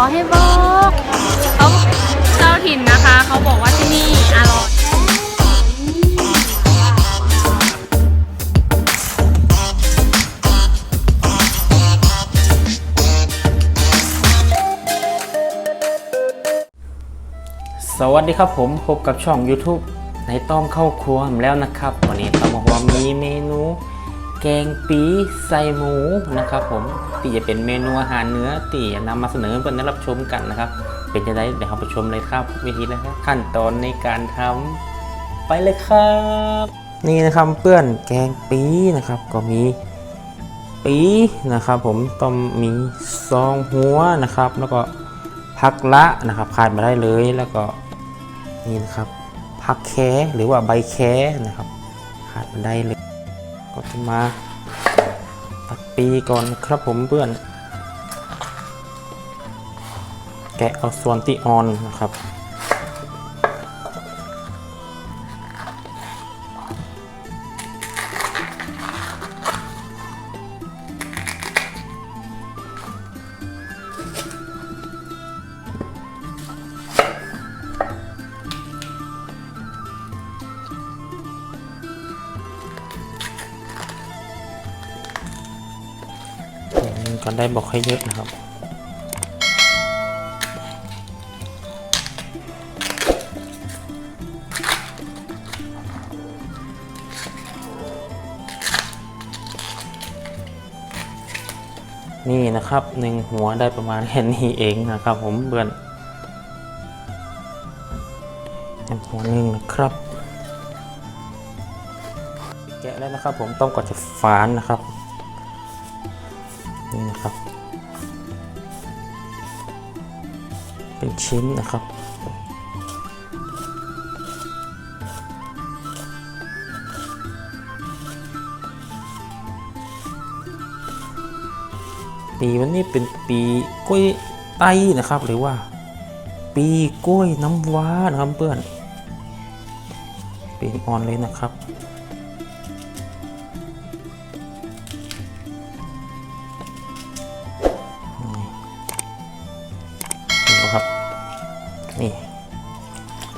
อให้บอกเขาเจ้าถิ่นนะคะ เขาบอกว่าที่นี่อร่อยสวัสดีครับผมพบกับช่อง YouTube ในต้อมเข้าครัวแล้วนะครับ วันนี้ต้องบอกว่ามีเมนู แกงปีใส่หมูนะครับผม ที่จะเป็นเมนูอาหารเนื้อที่จะนำมาเสนอเพื่อนได้รับชมกันนะครับ เป็นจะได้เดี๋ยวเราไปชมเลยครับวิธีและขั้นตอนในการทำไปเลยครับ นี่นะครับเพื่อนแกงปีนะครับ ก็มีปีนะครับผมต้องมีซองหัวนะครับ แล้วก็ผักละนะครับขาดมาได้เลยแล้วก็นี่นะครับผักแคหรือว่าใบแคนะครับขาดมาได้เลย ก็จะมา ปีก่อนครับผมเพื่อน แกะเอาส่วนที่ออนนะครับ ก่อนได้บอกให้เยอะนะครับ นี่นะครับหนึ่งหัวได้ประมาณแค่นี้เองนะครับ ผมเบื่อนหนึ่งหัวหนึ่งนะครับ แกะแล้วนะครับผมต้องก่อนจะฝานนะครับ เป็นชิ้นนะครับ ปีวันนี้เป็นปีกล้วยไต้นะครับหรือว่า ปีกล้วยน้ำว้านะครับเพื่อนปีอ่อนเลยนะครับ นี่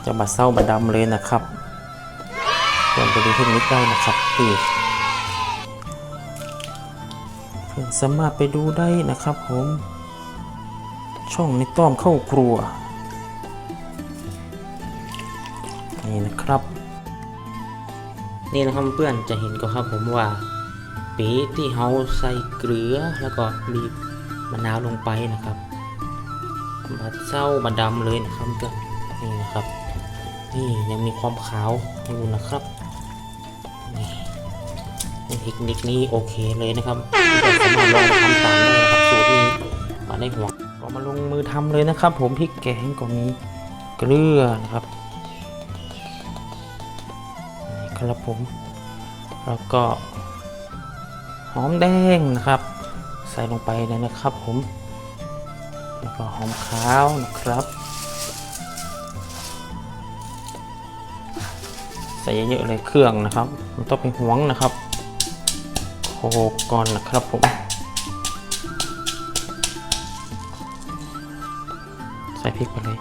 จะบาเศร้าบาดำเลยนะครับเพื่อนไปดูเทคนิคได้นะครับตีเพื่อนสามารถไปดูได้นะครับผม ช่องในต้อมเข้าครัว นี่นะครับ นี่นะครับเพื่อนจะเห็นก็ครับผมว่าปีที่เฮาใส่เกลือแล้วก็บีบมะนาวลงไปนะครับ บาดเศร้าบาดำเลยนะครับเพื่อนนี่นะครับ นี่ยังมีความขาวอยู่นะครับนี่เทคนิคนี้โอเคเลยนะครับทุกคนสามารถลองทำตามได้นะครับสูตรนี้มาได้หัวก็มาลงมือทำเลยนะครับ ผมพริกแกงก็มีเกลือนะครับนี่ครับผมแล้วก็หอมแดงนะครับ ใส่ลงไปเลยนะครับผม แล้วก็หอมขาวนะครับ ใส่เยอะๆเลยเครื่องนะครับ มันต้องเป็นหวงนะครับโขกก่อนนะครับผม ใส่พริกไปเลย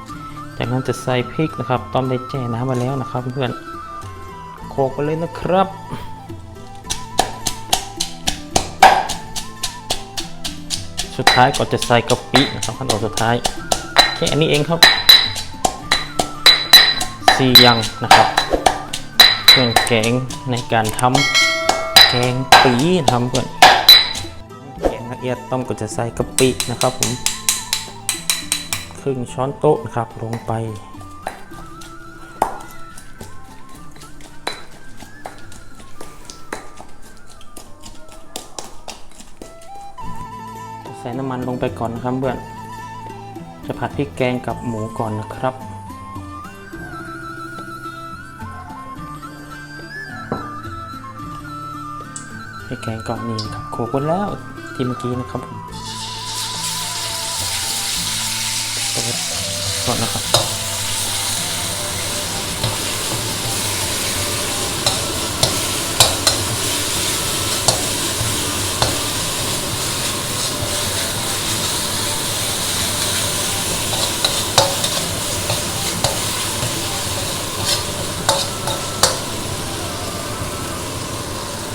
จากนั้นจะใส่พริกนะครับ ต้อมได้แจ้น้ำมาแล้วนะครับเพื่อนโขกไปเลยนะครับ สุดท้ายก็จะใส่กะปินะครับขั้นตอนสุดท้ายแค่อันนี้เองครับสี่อย่างนะครับเครื่องแกงในการทำแกงปีทำเพื่อนแกงละเอียดต้มก็จะใส่กะปินะครับผมครึ่งช้อนโต๊ะนะครับลงไป ใส่น้ำมันลงไปก่อนนะครับเพื่อน จะผัดพริกแกงกับหมูก่อนนะครับ พริกแกงก่อนนี่นะครับโขลกแล้วที่เมื่อกี้นะครับผมเปิดก่อนนะครับ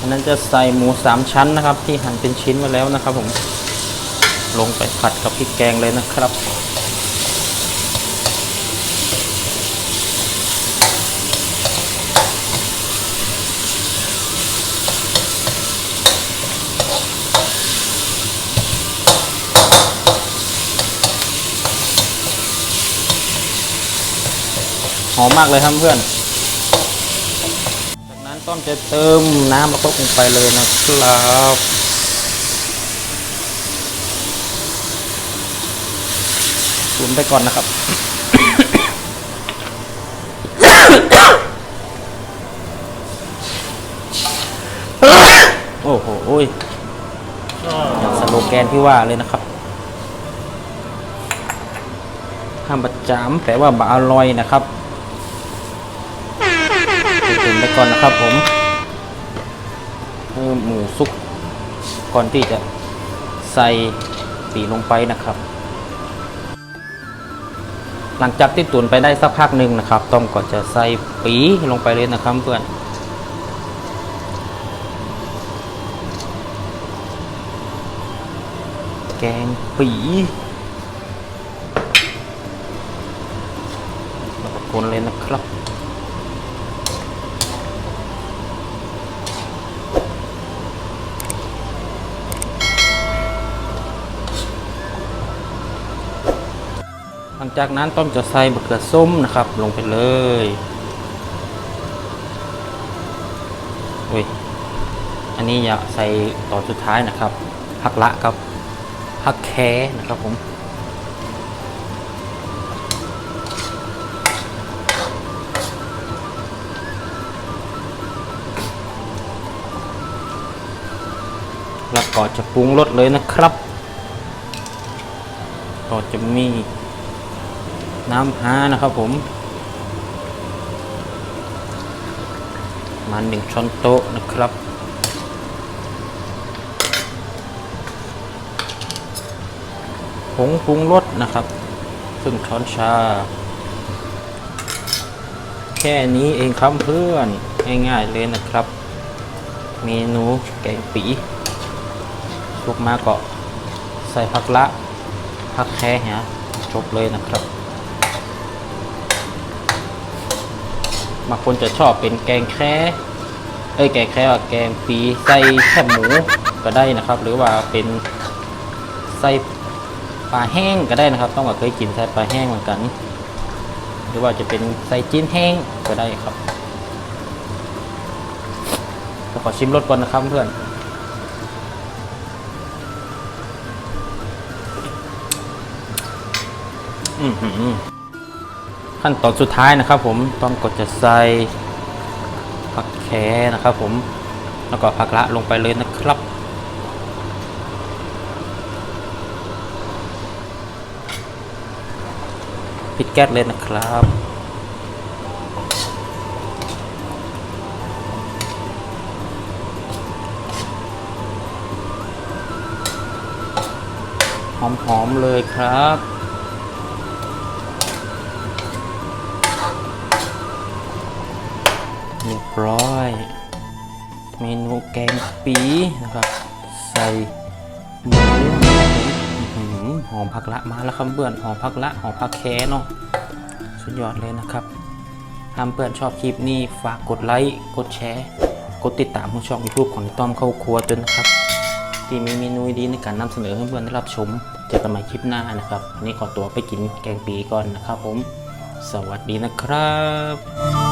อันนั้นจะใส่หมูสามชั้นนะครับ ที่หั่นเป็นชิ้นมาแล้วนะครับ ผมลงไปผัดกับพริกแกงเลยนะครับหอมมากเลยครับเพื่อน อมจะเติมน้ำแล้วก็ลงไปเลยนะครับตุนไปก่อนนะครับโอ้โหอ้ยอย่างสโลแกนที่ว่าเลยนะครับห้ามประจำแปลว่าบาอร่อยนะครับ อนนะครับผมเพิ่มหมูสุกก่อนที่จะใส่ปีลงไปนะครับ หลังจากที่ตุ๋นไปได้สักพักหนึ่งนะครับ ต้อมก็จะใส่ปีลงไปเลยนะครับเพื่อนแกงปีแล้วก็คนเลยนะครับ จากนั้นต้อมจะใส่มะเขือส้มนะครับ ลงไปเลยอุ้ยอันนี้อยากใส่ตอนสุดท้ายนะครับผักละครับผักแคนะครับผมแล้วก็จะปรุงรสเลยนะครับ ก็จะมี น้ำฮานะครับผมมาหนึ่งช้อนโต๊ะนะครับ ผงปรุงรสนะครับครึ่งช้อนชา แค่นี้เองครับเพื่อน ง่ายๆเลยนะครับ เมนูแกงปีลกมาก็ใส่ผักละผักแค่ฮะจบเลยนะครับางคนจะชอบเป็นแกงแค่เอ้ยแกงแค่ว่าแกงปีใส่แคบหมูก็ได้นะครับ หรือว่าเป็นใส่ปลาแห้งก็ได้นะครับ ต้องว่าเคยกินใส่ปลาแห้งเหมือนกัน หรือว่าจะเป็นใส่จิ้นแห้งก็ได้ครับก็ขอชิมรสก่อนนะครับเพื่อนอื้อหือ ขั้นตอนสุดท้ายนะครับ ผมต้องกดจะใส่ผักแคนะครับ ผมแล้วก็ผักละลงไปเลยนะครับ ปิดแก๊สเลยนะครับหอมๆเลยครับ เรียบร้อย เมนูแกงปีนะครับ ใส่หมูนะครับผมอื้อหือมผักละมาแล้วครับเพื่อนหอมผักละหอมผักแคเนาะสุดยอดเลยนะครับถ้าเพื่อนชอบคลิปนี้ฝากกดไลค์กดแชร์ กดติดตามช่องยูทูบของต้อมเข้าครัวด้วยนะครับ ที่มีเมนูดีในการนำเสนอให้เพื่อนได้รับชมเจอกันใหม่คลิปหน้านะครับวันนี้ขอตัวไปกินแกงปีก่อนนะครับผม สวัสดีนะครับ